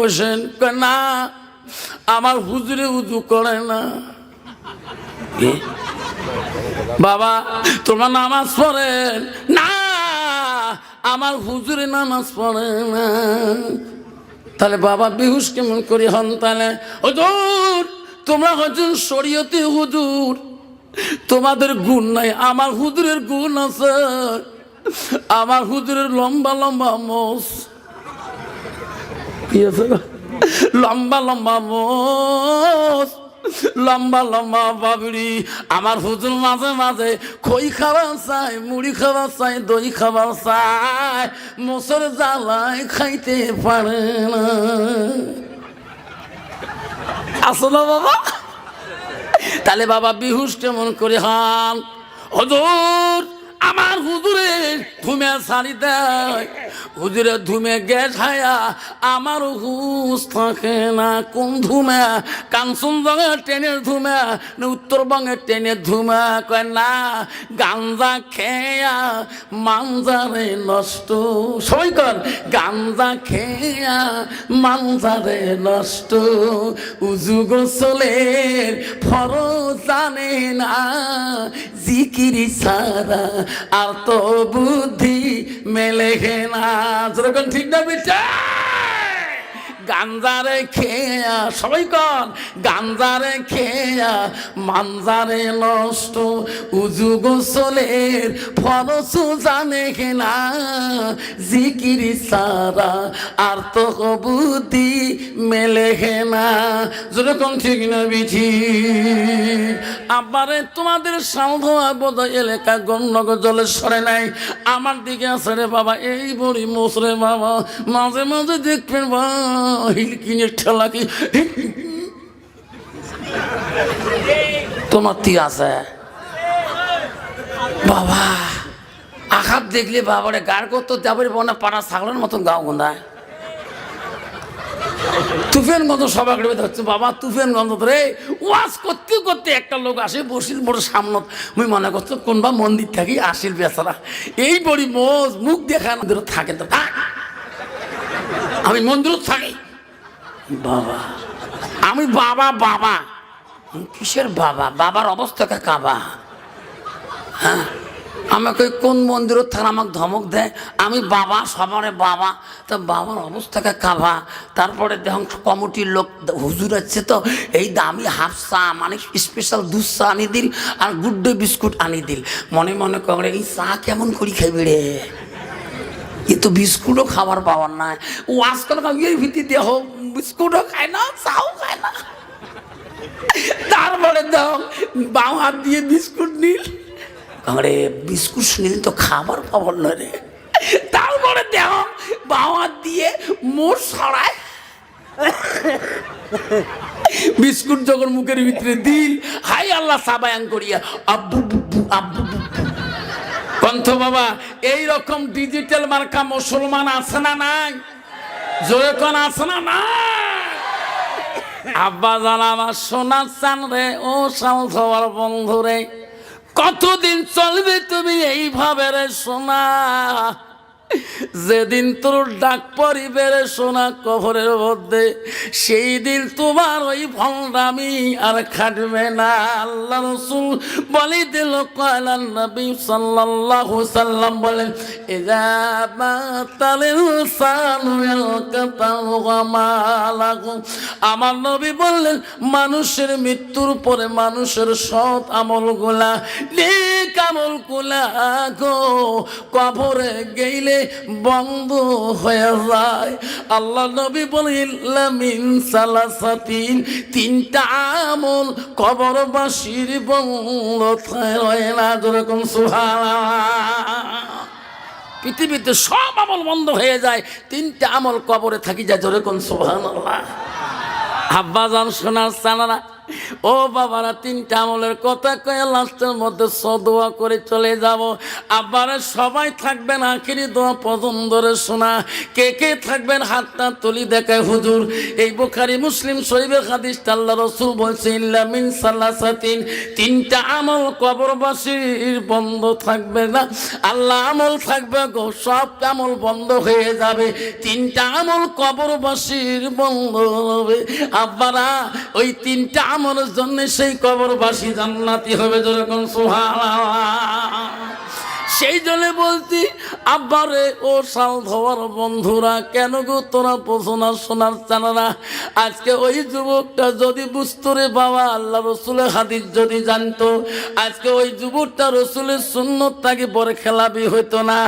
বসেন না, আমার হুজুরে উজু করে না। বাবা, তোমার নামাজ পড়েন না, আমার হুজুরে নামাজ পড়ে না। তাহলে বাবা বেহুশ কেমন করে হন তাহলে? হুজুর, তোমরা হজুর শরীয়তে হুজুর, তোমাদের গুণ নাই, আমার হুজুরের গুণ আছে। আমার হুজুরের লম্বা লম্বা মোষ? লম্বা লম্বা মোষ, লম্বা লম্বা বাবড়ি আমার হুজুর মাঝে মাঝে খই খাবার চাই, মুড়ি খাবার চাই, দই খাবার চাই মোসর জ্বালায় খাইতে পারে না। আসলো বাবা। তাহলে বাবা বিহুস কেমন করে হান হজুর আমার হুজুরে ধুমে শাড়ি দেয়। হুজুরে ধুমে গ্যাস হায়া আমার হুস থাকে না কোন ধুমে। কাঞ্চনজঙ্গা ট্রেনের ধুমে, না উত্তরবঙ্গের ট্রেনের ধুমে। কয়, না, গাঞ্জা খেয়া মানজারে নষ্ট। সবাই কর গাঞ্জা খেয়া মানজারে নষ্ট। উজু গোসলের ফরজ জানে না, জিকিরি সারা আর তো বুদ্ধি মেলে না সেরকম ঠিক না বিটা গাঞ্জারে খেয়া সবাই কন গাঞ্জারে খেয়া মানজারে নষ্ট, উজু গোসলের ফরস জানে না, জিকিরি সারা আর তো বুদ্ধি মেলে না। যেরকম ঠিক না বিঠি আবারে তোমাদের সাধোয়া বোধ এলাকা গণ্যগ জলে সরে নাই। আমার দিকে আছে রে বাবা, এই বড়ি মোসরে বাবা, মাঝে মাঝে দেখবেন বা হিলকিনে ঠেলা কি তোমার তি আছে। বাবা, আঘাত দেখলে বাবারে গার করতো যাবে বনা পাড়া ছাগলের মতন গাও গোন্দায় তুফেন গন্ধ সবাই হচ্ছে। বাবা, তুফেন গন্ধ রে ওয়াজ করতে করতে একটা লোক আসে বসিল মোর সামনত মুই মনে করছ কোনবা মন্দির থাকি আসিল বেচারা। এই বড়ি মোজ মুখ দেখা মন্দির থাকে তো। আমি মন্দিরত থাকি। বাবা। আমি বাবা বাবা। কিসের বাবা? বাবার অবস্থাকে কাবা? হ্যাঁ? আমাকে কোন মন্দিরত থাকা আমাকে ধমক দেয়? আমি বাবা, সবারে বাবা। তা বাবার অবস্থাকে কাভা তারপরে দেখুন কমিটির লোক, হুজুর আছে তো, এই দামি হাফ চা মানে স্পেশাল দুধ চা আনি দিল আর গুড ডে বিস্কুট আনি দিল। মনে মনে করে, এই চা কেমন করি খাইবি রে? এ তো বিস্কুটও খাবার পাওয়ার নাই। ও আজকাল এর ভিত্তি দেহ বিস্কুটও খায় না, চাও খায় না। তারপরে দাও, বাম হাত দিয়ে বিস্কুট নীল। আরে, বিস্কুট নীল তো খাবার পাবার না রে। তারপরে দেহ বাম হাত দিয়ে মোট সরায়। বিস্কুট যখন মুখের ভিতরে দিল হাই আল্লাহ, সাবায়ান করিয়া, আব্বু বুব্বু আব্বু বুব্বু কন্থ বাবা এই রকম ডিজিটাল মার্কা মুসলমান আছে না নাই? জোরে কোন না? নাই আব্বা জান, আমার চান রে, ও সাল সবার বন্ধু রে। কতদিন চলবে তুমি এইভাবে রে সোনা? যেদিন তোর ডাক পরিবে রে সোনা কবরের মধ্যে, সেই দিন তোমার ওই ভণ্ডামি আর খাটবে না। আল্লাহ রসুল বলি দিল কয়লান নবী সাল্লাল্লাহু সাল্লাম বলেন এজা মাতালিল সানু ইয়ালকাতাহু আমালাহু আমার নবী বললেন, মানুষের মৃত্যুর পরে মানুষের সৎ আমল আমলগুলা, নেক আমলগুলা গো, কবরে গেলে বন্ধ হয়ে যায়। আল্লাহ নবী বলেন মিন সালাসাতিন, তিনটা আমল কবরবাসীর বন্ধ হয় না। যেরকম সুবহানাল্লাহ। পৃথিবীতে সব আমল বন্ধ হয়ে যায়, তিনটা আমল কবরে থাকি যায় যেরকম সোহান আব্বা জান সোনার সানারা ও বাবারা, তিনটা আমলের কথা কয়ে লাস্টের মধ্যে সদোয়া করে চলে যাব। আবার সবাই থাকবেন আখিরি দোয়া পছন্দরে শোনা। কে কে থাকবেন হাতটা তুলি দেখায় হুজুর। এই বুখারি, মুসলিম শরীফের হাদিস আল্লাহ রসুল বলছে, ইল্লা মিন সালাসাতিন। তিনটা আমল কবরবাসীর বন্ধ থাকবে না। আল্লাহ আমল থাকবে গো, সব আমল বন্ধ হয়ে যাবে। তিনটা আমল কবরবাসীর বন্ধ হবে। আব্বারা, ওই তিনটা আমলের জন্য সেই কবরবাসী জান্নাতি হবে যেরকম সুবহানাল্লাহ। সেই জন্য বলছি আব্বারে ও সাল ধোয়ার বন্ধুরা, কেন গো তোরা পোষণা শোনার চানারা? আজকে ওই যুবকটা যদি বুঝতো রে বাবা, আল্লাহ রসুলের হাদিস যদি জানতো, আজকে ওই যুবকটা রসুলের সুন্নত তাকে পরে খেলাবি হইতো না।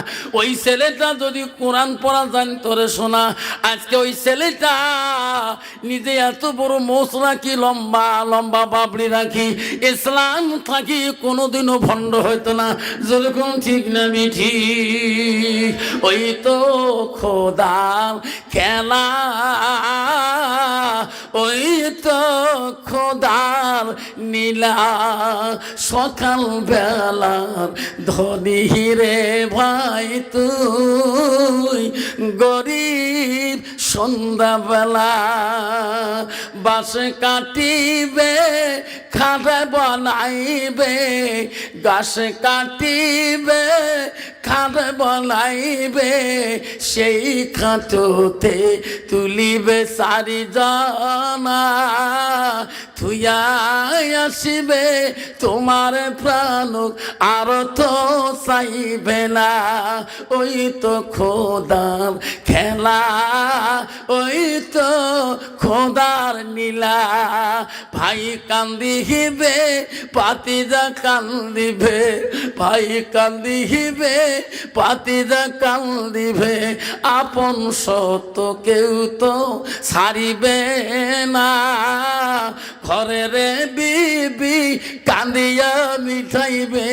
ওই ছেলেটা যদি কোরআন পড়া জানতো রে শোনা আজকে ওই ছেলেটা নিজে এত বড় মোষ রাখি লম্বা লম্বা বাবড়ি রাখি, ইসলাম থাকি কোনোদিনও ভণ্ড হইতো না। যেরকম ঠিক না মিঠি ওই তো খোদার খেলা। ওই তো খোদার নীলা সকাল বেলার ধনী রে ভাই তুই, গরিব সন্ধ্যাবেলা বাসে কাটিবে খাবে বনাইবে গাছে কাটিবে খাবে বলাইবে, সেই খাটোতে তুলিবে সারি জানা আসিবে, তোমার প্রাণ আর তো চাইবে না। ওই তো খোদার খেলা, ওই তো খোদার নীলা। ভাই কান্দি কান্দিবে পাতিজা কান্দিবে, ভাই কান্দিবে পাতিজা কান্দিবে আপন সত কেউ তো ছাড়িবে না। ঘরে রে বিবি কান্দিয়া মিঠাইবে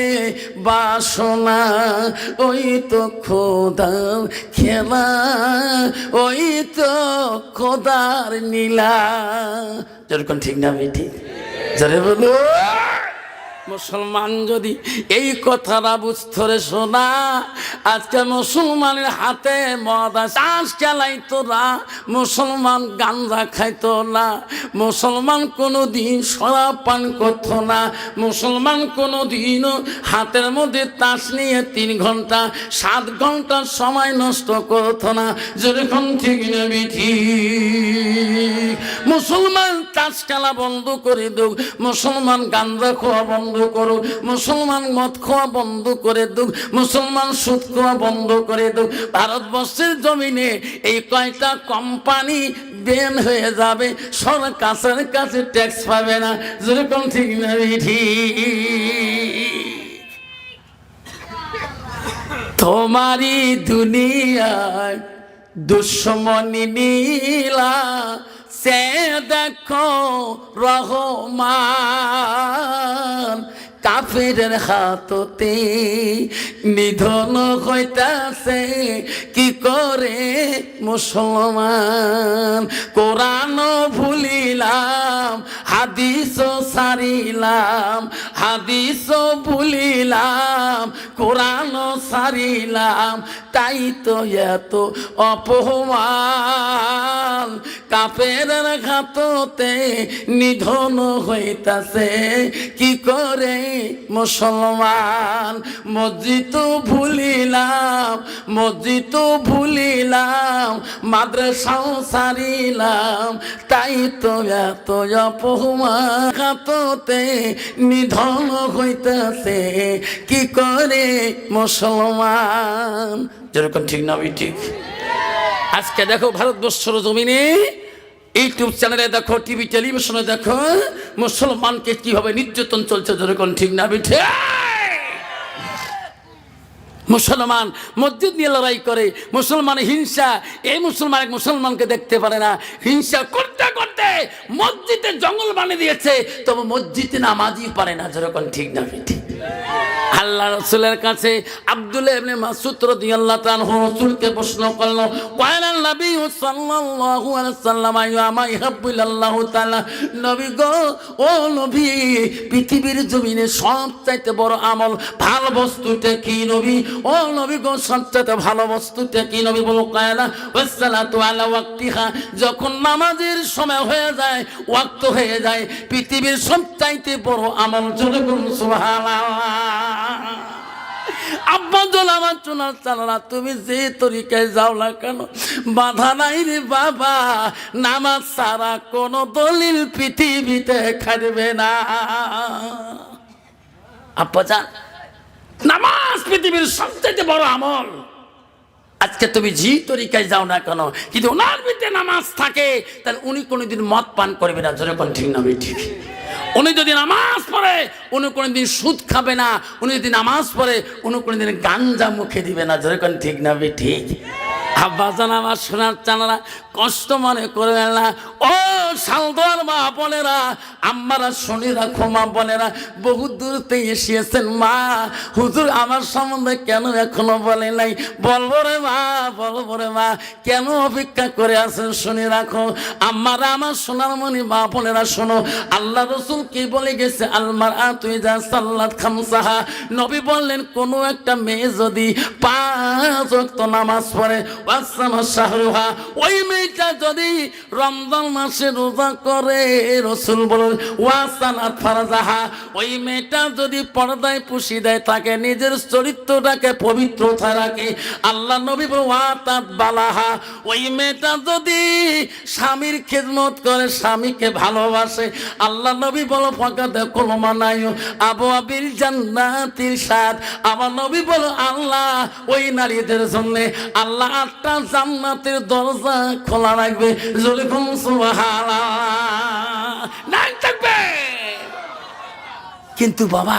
বাসনা, ওই তো খোদার খেলা, ওই তো খোদার নীলা। যেরকম ঠিক না বেটি জরে বলো। মুসলমান যদি এই কথাটা বুঝতে শোনা, আজকে মুসলমানের হাতে মদ চাষ চালাইতো না, মুসলমান গাঞ্জা খাইতো না, মুসলমান কোনো দিন শরাব পান করতো না, মুসলমান কোনো দিনও হাতের মধ্যে তাস নিয়ে তিন ঘণ্টা, সাত ঘণ্টা সময় নষ্ট করতো না। যেরকম ঠিক নেবি মুসলমান তাস খেলা বন্ধ করে দেব মুসলমান গাঞ্জা খাওয়া বন্ধ করো। মুসলমান মদ খাওয়া বন্ধ করে দেব মুসলমান সুদ খাওয়া বন্ধ করে দেব ভারতবর্ষের জমিনে এই কয়টা কোম্পানি বেন হয়ে যাবে সরকারের কাছে ট্যাক্স পাবে না। যেরকম ঠিক না, ঠিক। তোমারই দুনিয়ায় দুশ্মনী নীলা সে দেখো রহমান কাফের হাততে নিধন হইতাছে, কি করে মুসলমান? কোরআন ভুলিলাম হাদিস সারিলাম হাদিস ভুলিলাম কোরআন সারিলাম, তাই তো এত অপমান। কাপের ঘাততে নিধন হইতাছে, কি করে মুসলমান? মসজিদ ভুলিলাম মসজিদ ভুলিলাম, মাদ্রাসাও সারিলাম, তাই তো এত অপমান। ঘাততে নিধন হইতাছে, কি করে মুসলমান। যেরকম ঠিক না ঠিক। আজকে দেখো ভারতবর্ষর জমিনে ইউটিউব চ্যানেলে দেখো, টিভি, টেলিভিশনে দেখো, মুসলমানকে কীভাবে নির্যাতন চলছে, যেরকম ঠিক না বিঠে মুসলমান মসজিদ নিয়ে লড়াই করে, মুসলমান হিংসা, এই মুসলমান এক মুসলমানকে দেখতে পারে না। হিংসা করতে করতে মসজিদে জঙ্গল বানিয়ে দিয়েছে, তবে মসজিদে নামাজই পারে না, যেরকম ঠিক না ঠিক। আল্লাহ রসুলের কাছে আব্দুল্লাহ ইবনে মাসউদ রাদিয়াল্লাহু তাআলা রাসূলকে প্রশ্ন করল ওয়ালান নবী সাল্লাল্লাহু আলাইহি সাল্লাম আইয়ামা ইহাব্বুল্লাহু তাআলা? নবী গো, ও নবী, পৃথিবীর জমিনে সবচাইতে বড় আমল ভালো বস্তুটা কি নবী? ও নবী গো, সবচাইতে ভালো বস্তুটা কি নবী? বলো, কায়লা, ওয়াসসালাতু আলা ওয়াক্তিহা। যখন নামাজের সময় হয়ে যায়, ওয়াক্ত হয়ে যায়, পৃথিবীর সবচাইতে বড় আমল জোরে সুবহানাল্লাহ। আব্বা জল আমার চুনার চালানা, তুমি যে তরিকায় যাও না কেন? বাধা নাই রে বাবা, নামাজ সারা কোন দলিল পৃথিবীতে খাটবে না। আব্বা নামাজ পৃথিবীর সবচেয়ে বড় আমল। আজকে তুমি জি তরিকায় যাও না কেন? কিন্তু ওনার ভিতরে নামাজ থাকে, তাহলে উনি কোনোদিন মদ পান করবে না। ঠিক না ঠিক। উনি যদি নামাজ পড়ে, উনি কোনোদিন সুদ খাবে না। উনি যদি নামাজ পড়ে, উনি কোনোদিন গাঞ্জা মুখে দিবে না। যেরকম ঠিক না ঠিক। আব্বাজান আমার সোনার চানারা কষ্ট মনে করবেন না। ও সালদার মা বোনেরা, আম্মারা শনিরা ক্ষমা বোনেরা, বহু দূর থেকে এসিয়েছেন মা। হুজুর, আমার সম্বন্ধে কেন এখনও বলে নাই? বলব রে মা, বলব রে মা, কেন অপেক্ষা করে আছেন শুনে রাখো আম্মারা, আমার সোনার মনি মা বোনেরা, শোনো, আল্লাহ রসুল কি বলে গেছে? আলমার আ তুই যা সাল্লাত খামসাহা। নবী বললেন, কোনো একটা মেয়ে যদি পাঁচ নামাজ পড়ে ওই মেয়েটা যদি রমজান মাসে রোজা করে রসুল বলেন ওয়াসানাত ফারাজাহা ওই মেয়েটা যদি পর্দায় পুষি দেয়, তাকে নিজের চরিত্রটাকে পবিত্রতা রাখে। আল্লাহ নবী বলেন বালাহা ওই মেয়েটা যদি স্বামীর খেদমত করে, স্বামীকে ভালোবাসে, আল্লাহ নবী বলো ফাঁকা দেখো মানায় আবু আবির জান্নাতির সাথ আমার নবী বলো আল্লাহ, ওই নারীদের জন্য আল্লাহ আটটা জান্নাতের দরজা খোলা রাখবে। থাকবে। কিন্তু বাবা,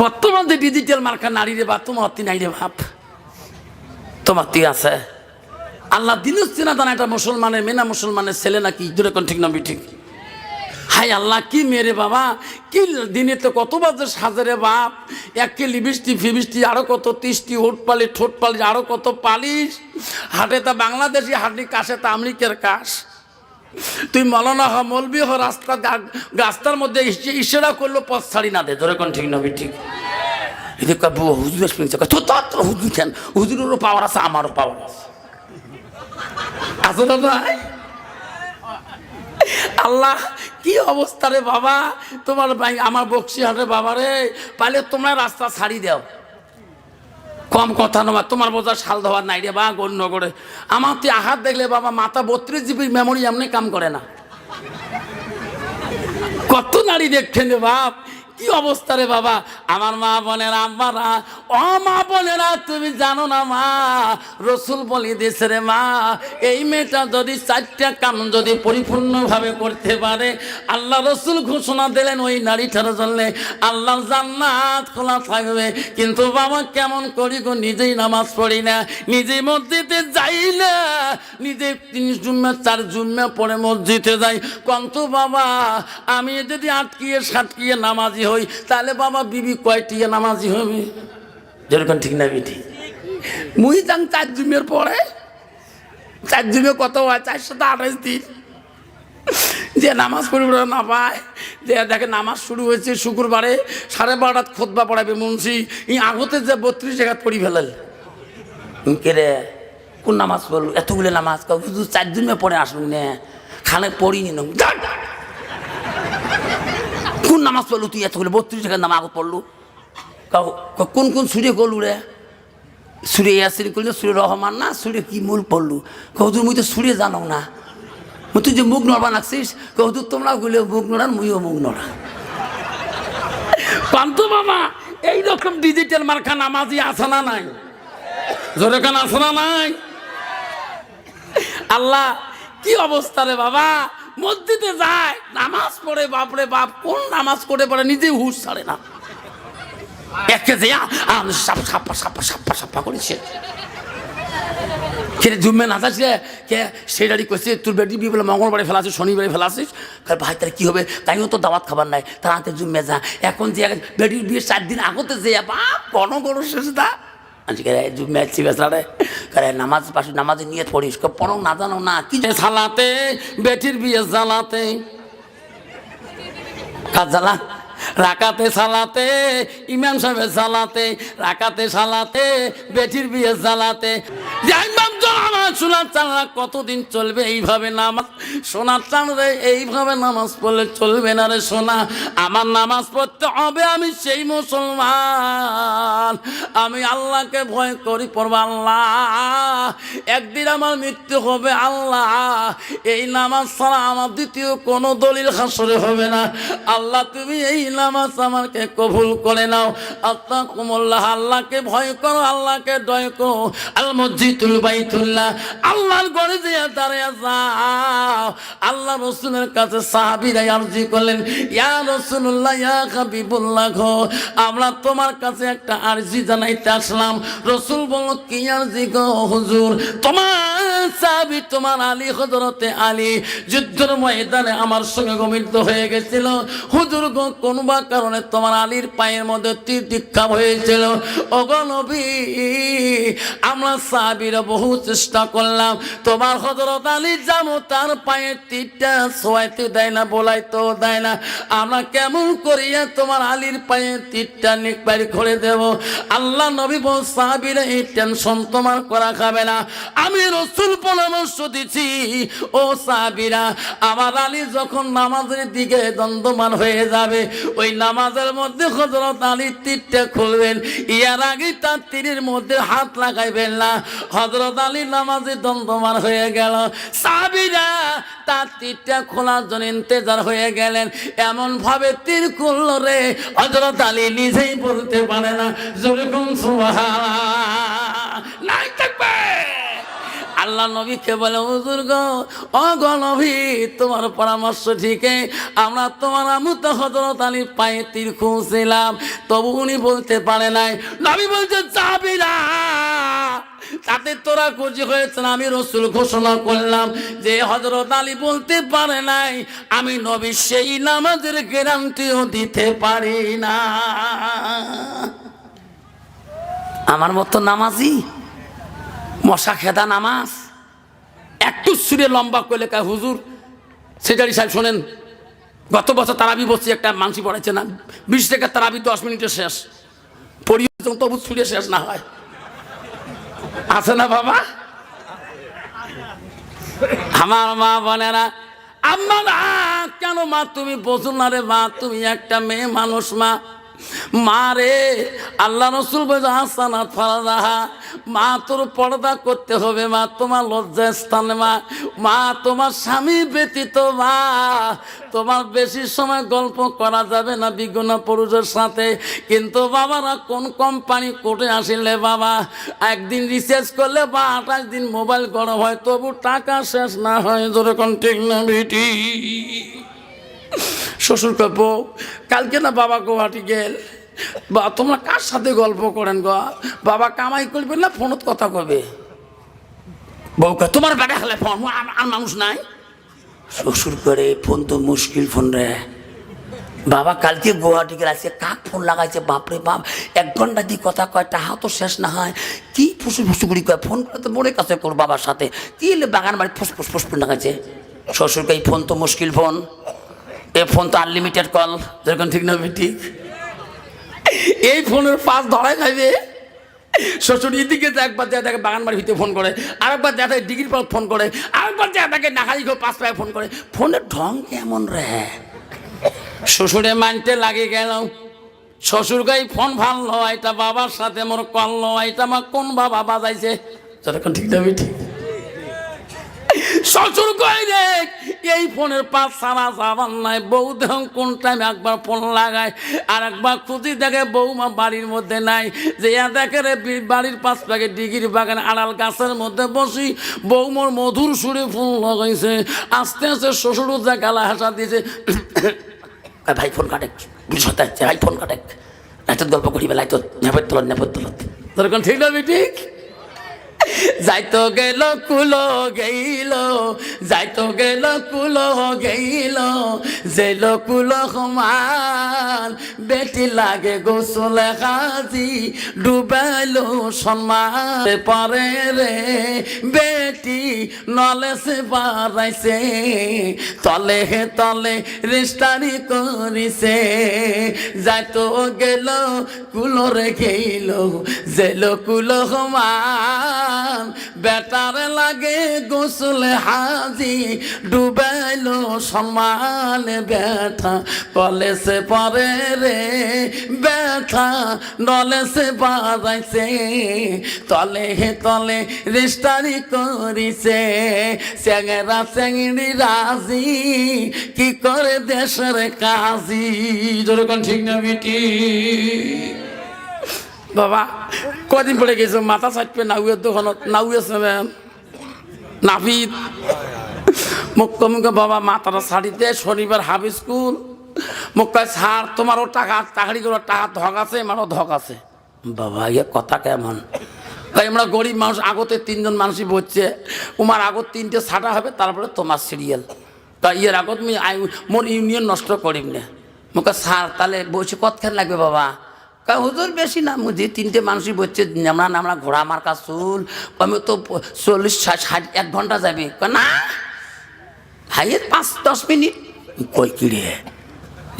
বর্তমান যে ডিজিটাল মার্কা নারী রে বা, তোমার অতি নাই রে ভাব তোমার তুই আছে। আল্লাহ দিনুস চিনা দানা একটা মুসলমানের মেনা মুসলমানের ছেলে নাকি দূরে কোন ঠিক নবী ঠিক? হাই আল্লাহ, কি মেরে বাবা? কি দিনে তো কত বাজে সাজারে বাপ? একে লিবিষ্টি ফিবিষ্টি আরও কত তিষ্টি ওট পালি ঠোঁট পালি আরও কত পালিশ। হাটে তা বাংলাদেশি হাঁটি কাশে তা আমেরিকার কাশ। তুই মলনা হ, মলবি হ, রাস্তা রাস্তার মধ্যে ইশারা করল, পথ ছাড়ি না দে। ধরে কোন ঠিক নবী ঠিক বুয়া, হুজুর হুজুর কেন? হুজুরেরও পাওয়ার আছে, আমারও পাওয়ার আছে। ভাই আল্লাহ, কি অবস্থা রে বাবা? তোমার ভাই, আমার বক্সিহাটে বাবা রে। পাইলে তোমরা রাস্তা ছাড়ি দাও। কম কথা নয় তোমার বোঝা শাল ধোয়ার নাই রে বা গণ্য করে আমার তুই আহাত দেখলে বাবা, মাথা বত্রিশ জিবির মেমোরি এমনি কাম করে না। কত নারী দেখছেন রে বাপ? কি অবস্থা রে বাবা? আমার মা বোনেরা আমারা ও মা বোনেরা, তুমি জানো না মা, রসুল বলি দিয়েছে রে মা, এই মেয়েটা যদি চারটা কাম যদি পরিপূর্ণভাবে করতে পারে, আল্লাহ রসুল ঘোষণা দিলেন ওই নারীটার জন্য, আল্লাহ জান্নাত খোলা থাকবে। কিন্তু বাবা কেমন করি গো, নিজেই নামাজ পড়ি না নিজেই মসজিদে যাই না, নিজে তিন জুম্মা, চার জুম্মা পড়ে মসজিদে যাই। কন্ত বাবা, আমি যদি আটকিয়ে সাটকিয়ে নামাজি হই, তাহলে বাবা বিবি কয়টিয়ে নামাজি হবে যেরকম ঠিক না বিটি। মুই যান চার জুমের পরে, চার জুমে কত হয়? চারশো আঠাশ দিন। যে নামাজ পড়বে না পায়, যে দেখে নামাজ শুরু হয়েছে শুক্রবারে, সাড়ে বারোটাত খোদবা পড়াবে মুন্সি, এই আগতে যে বত্রিশ জায়গা পড়ি ফেলাল। কে রে? কোন নামাজ পড়ল? এতগুলো নামাজ? শুধু চার দিন পড়ে আসুন নে। খানে পড়িনি না। যান। কোন নামাজ পড়ল তুই? এতগুলো বত্রিশ টাকার নাম আগত পড়ল কোন কোন সুরে করলু রে? সুরে ইয়াসির করলে সুরে রহমান না, সুরে কি মূল পড়লু? তুই মুই তো সুরে জানো না। তুই যে মুখ নড়বা নাকছিস তুই তোমরা গুলে মুখ নড়ান মুইও মুখ নড়া পান্ত বাবা, এইরকম ডিজিটাল মার্কা নামাজি আছে না নাই? জোরে কান, আছে না নাই? আল্লাহ, কি অবস্থা রে বাবা? মসজিদে যায়, নামাজ পড়ে, বাপরে বাপ, কোন নামাজ পড়ে পড়ে নিজে হুশ ছাড়ে না। একে যে সাপ্পা সাপ্পা সাপ্পা সাপ্পা করেছে। কে জুম্মে না থাকলে কে সেটারই করছে তোর বেটি বিয়ে বলে মঙ্গলবারে ফেলাছিস শনিবারে ফেলাছিস কার ভাই তার কী হবে? তাইও তো দাওয়াত খাবার নাই। তার হাতে জুম্মে যা এখন যে বেটির বিয়ে চার দিন আগতে যে, বাপ কোনো কোনো শেষ দা আজকে আসছি বেসারে করে নামাজ নামাজে নিয়ে পড়িস। পড়ো না, জানো না, কি সালাতে বেটির বিয়ে কাজ জ্বালা? রাকাতে সালাতে ইমাম সাহেবের সালাতে রাকাতে সালাতে বেটির বিয়ে সালাতে কতদিন চলবে এইভাবে নামাজ সোনার চাঁদরে এইভাবে নামাজ পড়লে চলবে না রে সোনা। আমার নামাজ পড়তে হবে, আমি সেই মুসলমান। আমি আল্লাহকে ভয় করি, পড়ব আল্লাহ। একদিন আমার মৃত্যু হবে আল্লাহ। এই নামাজ ছাড়া আমার দ্বিতীয় কোনো দলিল হাসরে হবে না। আল্লাহ, তুমি এই নামাজ আমাকে কবুল করে নাও। আত্মা কুমল্লাহ আল্লাহকে ভয় করো, আল্লাহকে দয় করো। আল মসজিদুল বাইতুল্লাহ, আল্লাহর ঘরে যে দাঁড়িয়ে যাও। আল্লাহ রসুলের কাছে সাহাবিরা আরজি করলেন, ইয়া রসুল্লাহ ইয়া হাবিবুল্লাহ গো, আমরা তোমার কাছে একটা আরজি জানাইতে আসলাম। রসুল বলল, কি আরজি গো হুজুর? তোমার সাহাবি তোমার আলী হজরতে আলী যুদ্ধের ময়দানে আমার সঙ্গে গমিত হয়ে গেছিল। হুজুর গো কারণে তোমার আলীর পায়ের মধ্যে তীর দীক্ষা হয়েছিল? অগনবী আমরা সাহাবিরা বহু চেষ্টা করলাম। তোমার হজরত আলী জানো, তার সোয়াইতে দেয় না দেয় না। আমরা কেমন করিয়া তোমার আলীর করে দেব? আল্লাহ নবী সাহাবিরা এই টেনশন তোমার করা খাবে না। আমি রসুল পরামর্শ দিচ্ছি ও সাহাবিরা, আমার আলী যখন নামাজের দিকে দ্বন্দ্বমান হয়ে যাবে, ওই নামাজের মধ্যে হজরত আলী তীরটা খুলবেন। ইয়ার আগে তার তীরের মধ্যে হাত লাগাইবেন না। হজরত আলী নামাজে দ্বন্দ্বমান হয়ে গেল। সাহাবিরা তার তীরটা খোলার জন্য ইন্তেজার হয়ে গেলেন। এমন ভাবে তীর খুলল রে। হজরত আলী নিজেই বলতে পারে না যেরকম নাই থাকবে। আল্লাহ নবীকে বলে, হুজুর গো ও গো নবী, তোমার পরামর্শ ঠিকই। আমরা তোমার আমুত হজরত আলীর পায়ে তীর খুঁজছিলাম। তবু উনি বলতে পারে নাই, নবী বলছে, যাবি না। তাতে তোরা খুশি হয়েছে আমি রসুল ঘোষণা করলাম যে হজরত আলী বলতে পারে নাই, আমি নবী সেই নামাজের গ্যারান্টিও দিতে পারি না। আমার মতো নামাজি? মশা খেদা নামাজ। একটু সুরে লম্বা করলে কা হুজুর সেটারি সাহেব শোনেন, গত বছর তারাবি বসছি, একটা মানসি পড়াইছে না, বিশ থেকে তারাবি দশ মিনিটে শেষ। পড়িয়ে তবু সুরে শেষ না হয়। আছে না বাবা? আমার মা বোনেরা আমার কেন মা, তুমি বোঝো না রে মা, তুমি একটা মেয়ে মানুষ মা। মা রে, আল্লাহ রসুল ফারাহা মা তোর পর্দা করতে হবে মা, তোমার লজ্জা স্থানে মা মা তোমার স্বামী ব্যতীত মা, তোমার বেশি সময় গল্প করা যাবে না বিজ্ঞান পুরুষের সাথে। কিন্তু বাবারা কোন কোম্পানি কোর্টে আসিলে বাবা, একদিন রিসার্চ করলে বা আঠাশ দিন মোবাইল গরম হয়, তবু টাকা শেষ না হয় যেরকম বেটি? শ্বশুর কাপু কালকে না বাবা গুয়াহাটি গেল? বা তোমরা কার সাথে গল্প করেন গো? বাবা কামাই করবে না ফোনত কথা কবে? বউকে তোমার বেটা খেলে ফোন আর- মানুষ নাই? শ্বশুর করে, ফোন তো মুশকিল ফোন রে। বাবা কালকে গুয়াহাটি গেলে, আজকে কাক ফোন লাগাইছে? বাপরে বাপ, এক ঘণ্টা দিয়ে কথা কয় টাহা তো শেষ না হয়। কি ফুসু ফুসু করি কয়, ফোন করে তো মোড়ে কাছে কর বাবার সাথে। কি বাগান বাড়ি ফুস ফুস ফুস ফুস লাগাইছে? শ্বশুরকে ফোন তো মুশকিল ফোন। এ ফোন তো আনলিমিটেড কল যেরকম ঠিক না ঠিক এই ফোনের পাঁচ ধরাই খাইবে। শ্বশুর এদিকে একবার তাকে ভিতরে ফোন করে। আরেকবার যা তাকে পর ফোন করে। আরেকবার যা তাকে পাঁচ পায়ে ফোন করে। ফোনের ঢং কেমন রে? শ্বশুরে মানতে লাগে গেল শ্বশুর গাই ফোন ভাঙলো, এটা বাবার সাথে মোর করল, এটা আমার কোন বাবা বাজাইছে? যতক্ষণ ঠিক যাবি ঠিক শ্বশুর রে? এই ফোনের পাশ সারা যাবার নাই। বউ দেখুন কোন টাইম একবার ফোন লাগায়, আর একবার খুঁজি দেখে বৌমা বাড়ির মধ্যে নাই। যে দেখে রে বাড়ির পাশ পাকে ডিগির বাগান আড়াল গাছের মধ্যে বসি বৌমর মধুর সুরে ফোন লাগাইছে। আস্তে আস্তে শ্বশুরও যা গালা হাসা দিয়েছে। ভাই, ফোন কাটে। ভাই, ফোন কাটে। এত গল্প করি বেলায় তো নেপের তোলত নেপের তোলত তোর ঠিক না ঠিক যাইতো গেল কুলো গেইল, যাইতো গেল কুলো গেইল জেল কুলো সমান বেটি লাগে গোসলে হাজি ডুবাইলো সম্মান পারে রে বেটি নলে সে বাড়াইছে, তলে হে তলে রেস্টারি করিছে। যাইতো গেল কুলোরে গেইল জেল কুলো সমান বেটারে লাগে গোসলে হাজি ডুবাইলো সম্মান ব্যথা। কলেসে পরে রে ব্যথা নলেসে বাড়াইছে তলে হে তলে রেস্টারি করিছে। স্যাংরা স্যাংড়ি রাজি কি করে দেশের কাজী? যেরকম ঠিক না বিটি বাবা কদিন পরে গেছে, মাথা চাটবে নাউয়ের দোকানত নাউয়ে ছিলেন নাফিদ মোক কমকে বাবা, মাথাটা শাড়িতে শনিবার হাফ স্কুল। মোক কয় স্যার তোমারও টাকা চাকরি করার টাকা ধক আছে, আমারও ধক আছে। বাবা ইয়ে কথা কেমন? তাই আমরা গরিব মানুষ, আগতে তিনজন মানুষই বসছে তোমার আগত তিনটে ছাটা হবে, তারপরে তোমার সিরিয়াল তা ইয়ের আগত আমি মোর ইউনিয়ন নষ্ট করিম না। মুখে সার তাহলে বসে কতক্ষণ লাগবে বাবা? কা হুজুর বেশি না মুঝে তিনটে মানুষই বলছে আমরা না আমরা ঘোড়া মার্কা চুল আমি তো চল্লিশ, ষাট এক ঘণ্টা যাবে। না হাইয়ের পাঁচ, দশ মিনিট। কই কিরে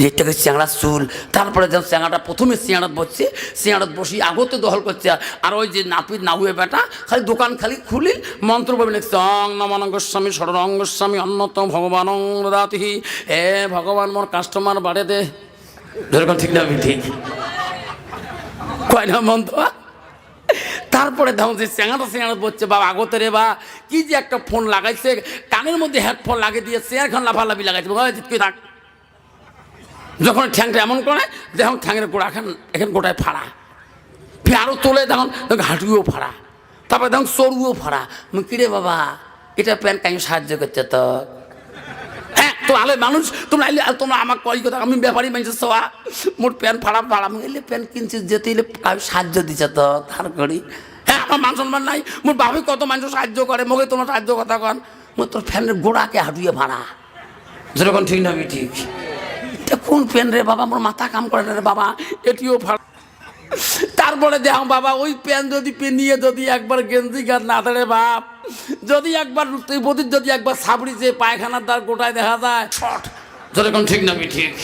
যেটাকে চেংড়া চুল, তারপরে যখন চেংড়াটা প্রথমে চেংড়াত বসছে চেংড়াত বসি আগতে দহল করছে, আর ওই যে নাপিত নাহুয়ে বেটা, খালি দোকান খালি খুলি, মন্ত্র বলবেন অং নমান গোস্বামী ষড়রঙ্গ গোস্বামী, অন্যতম ভগবান দাতিহি। হে ভগবান মোর কাস্টমার বাড়ে দে। ঠিক না ঠিক। কয় না মন্ত্র তারপরে দেখুন যে চেঙাটা চেঙাটা বলছে, বাবা, আগতে রে বা, কি যে একটা ফোন লাগাইছে, কানের মধ্যে হেডফোন লাগিয়ে দিয়ে চেয়ারখান লাফালাফি লাগাইছে তুই থাক। যখন ঠ্যাংটা এমন করে, দেখুন ঠ্যাংয়ের গোড়া খান এখন গোটায় ফাড়া। ফের আরও তোলে, দেখুন হাঁটুও ফাড়া। তারপরে দেখুন সরুও ফাড়া। কিরে বাবা, এটা প্যান্ট কাই সাহায্য করছে তো আলে মানুষ তোমরা আইলে তোমরা আমার কই কথা আমি ব্যাপারই মানছি সবা মোর প্যান্ট ফাড়া ফাড়া আমি এলে প্যান্ট কিনছি যেতে এলে সাহায্য দিছে তো তার করি। হ্যাঁ আমার মান সম্মান নাই মোর বাপে কত মানুষ সাহায্য করে মোকে তোমার সাহায্য কথা কন। মোর তোর ফ্যানের গোড়াকে হাঁটুয়ে ভাড়া। যেরকম ঠিক না ঠিক। কোন প্যান রে বাবা মোর মাথা কাম করে না রে বাবা এটিও ভাড়া তারপরে দেখ বাবা ওই প্যান যদি পেনিয়ে যদি একবার গেঞ্জি গাছ না ধরে বাপ। যদি একবার বদির, যদি একবার সাবড়ি যে পায়খানার দ্বার গোটায় দেখা যায় শট যেরকম ঠিক না ঠিক।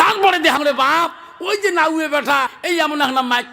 তারপরে দেখাম রে বাপ, ওই যে নাউয়ে বেটা, এই এমন একটা মাইক